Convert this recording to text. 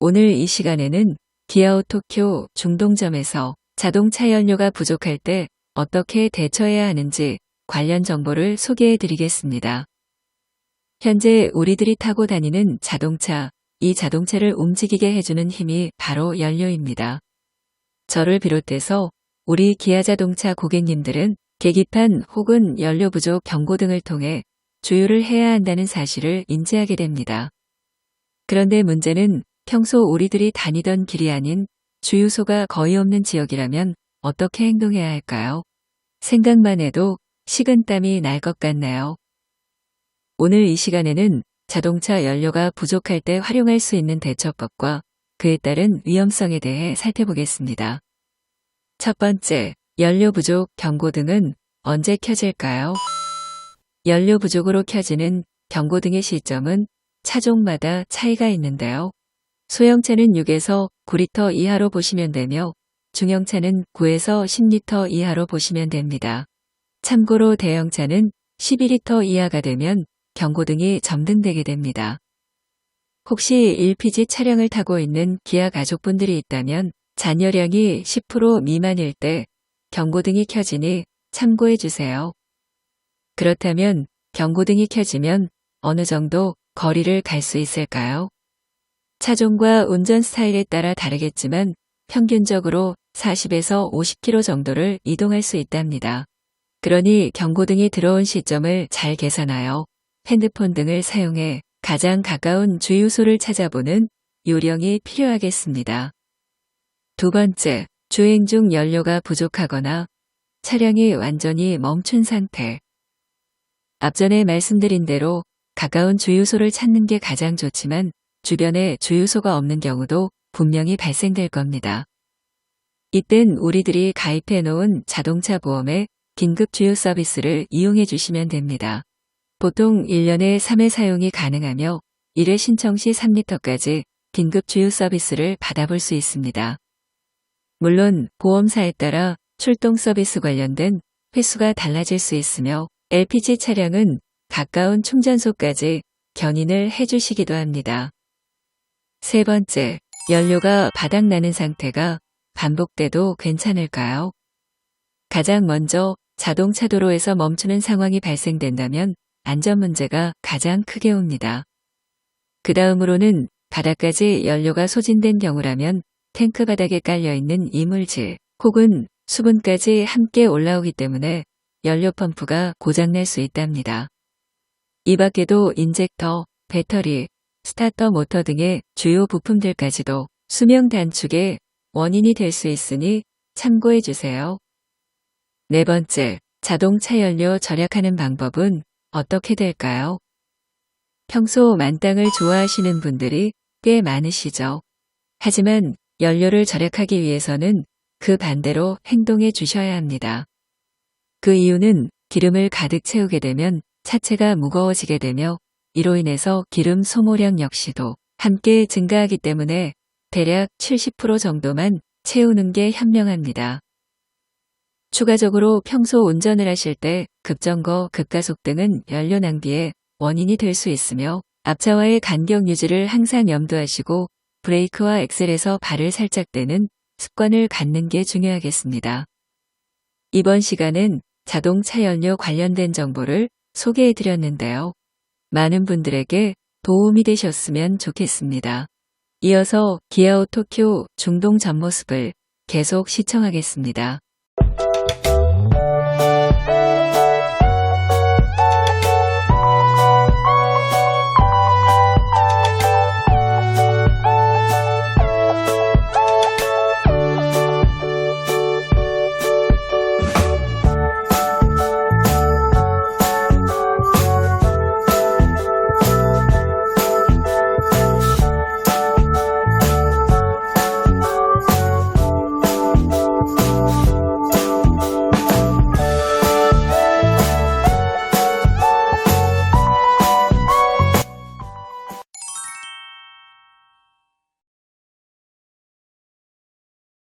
오늘 이 시간에는 기아오 토쿄 중동점에서 자동차 연료가 부족할 때 어떻게 대처해야 하는지 관련 정보를 소개해 드리겠습니다. 현재 우리들이 타고 다니는 자동차, 이 자동차를 움직이게 해주는 힘이 바로 연료입니다. 저를 비롯해서 우리 기아 자동차 고객님들은 계기판 혹은 연료 부족 경고 등을 통해 주유를 해야 한다는 사실을 인지하게 됩니다. 그런데 문제는 평소 우리들이 다니던 길이 아닌 주유소가 거의 없는 지역이라면 어떻게 행동해야 할까요? 생각만 해도 식은땀이 날 것 같나요? 오늘 이 시간에는 자동차 연료가 부족할 때 활용할 수 있는 대처법과 그에 따른 위험성에 대해 살펴보겠습니다. 첫 번째, 연료 부족 경고등은 언제 켜질까요? 연료 부족으로 켜지는 경고등의 시점은 차종마다 차이가 있는데요. 소형차는 6에서 9리터 이하로 보시면 되며 중형차는 9에서 10리터 이하로 보시면 됩니다. 참고로 대형차는 12리터 이하가 되면 경고등이 점등되게 됩니다. 혹시 LPG 차량을 타고 있는 기아 가족분들이 있다면 잔여량이 10% 미만일 때 경고등이 켜지니 참고해 주세요. 그렇다면 경고등이 켜지면 어느 정도 거리를 갈 수 있을까요? 차종과 운전 스타일에 따라 다르겠지만 평균적으로 40에서 50km 정도를 이동할 수 있답니다. 그러니 경고등이 들어온 시점을 잘 계산하여 핸드폰 등을 사용해 가장 가까운 주유소를 찾아보는 요령이 필요하겠습니다. 두 번째, 주행 중 연료가 부족하거나 차량이 완전히 멈춘 상태. 앞전에 말씀드린 대로 가까운 주유소를 찾는 게 가장 좋지만 주변에 주유소가 없는 경우도 분명히 발생될 겁니다. 이땐 우리들이 가입해 놓은 자동차 보험에 긴급 주유 서비스를 이용해 주시면 됩니다. 보통 1년에 3회 사용이 가능하며 1회 신청 시 3리터까지 긴급 주유 서비스를 받아볼 수 있습니다. 물론 보험사에 따라 출동 서비스 관련된 횟수가 달라질 수 있으며 LPG 차량은 가까운 충전소까지 견인을 해주시기도 합니다. 세 번째, 연료가 바닥나는 상태가 반복돼도 괜찮을까요? 가장 먼저 자동차 도로에서 멈추는 상황이 발생된다면 안전 문제가 가장 크게 옵니다. 그 다음으로는 바닥까지 연료가 소진된 경우라면 탱크 바닥에 깔려 있는 이물질 혹은 수분까지 함께 올라오기 때문에 연료 펌프가 고장날 수 있답니다. 이 밖에도 인젝터, 배터리, 스타터 모터 등의 주요 부품들까지도 수명 단축의 원인이 될 수 있으니 참고해 주세요. 네 번째, 자동차 연료 절약하는 방법은 어떻게 될까요? 평소 만땅을 좋아하시는 분들이 꽤 많으시죠. 하지만 연료를 절약하기 위해서는 그 반대로 행동해 주셔야 합니다. 그 이유는 기름을 가득 채우게 되면 차체가 무거워지게 되며 이로 인해서 기름 소모량 역시도 함께 증가하기 때문에 대략 70% 정도만 채우는 게 현명합니다. 추가적으로 평소 운전을 하실 때 급정거, 급가속 등은 연료 낭비의 원인이 될 수 있으며 앞차와의 간격 유지를 항상 염두하시고 브레이크와 엑셀에서 발을 살짝 떼는 습관을 갖는 게 중요하겠습니다. 이번 시간은 자동차 연료 관련된 정보를 소개해 드렸는데요. 많은 분들에게 도움이 되셨으면 좋겠습니다. 이어서 기아오 토쿄 중동 전모습을 계속 시청하겠습니다.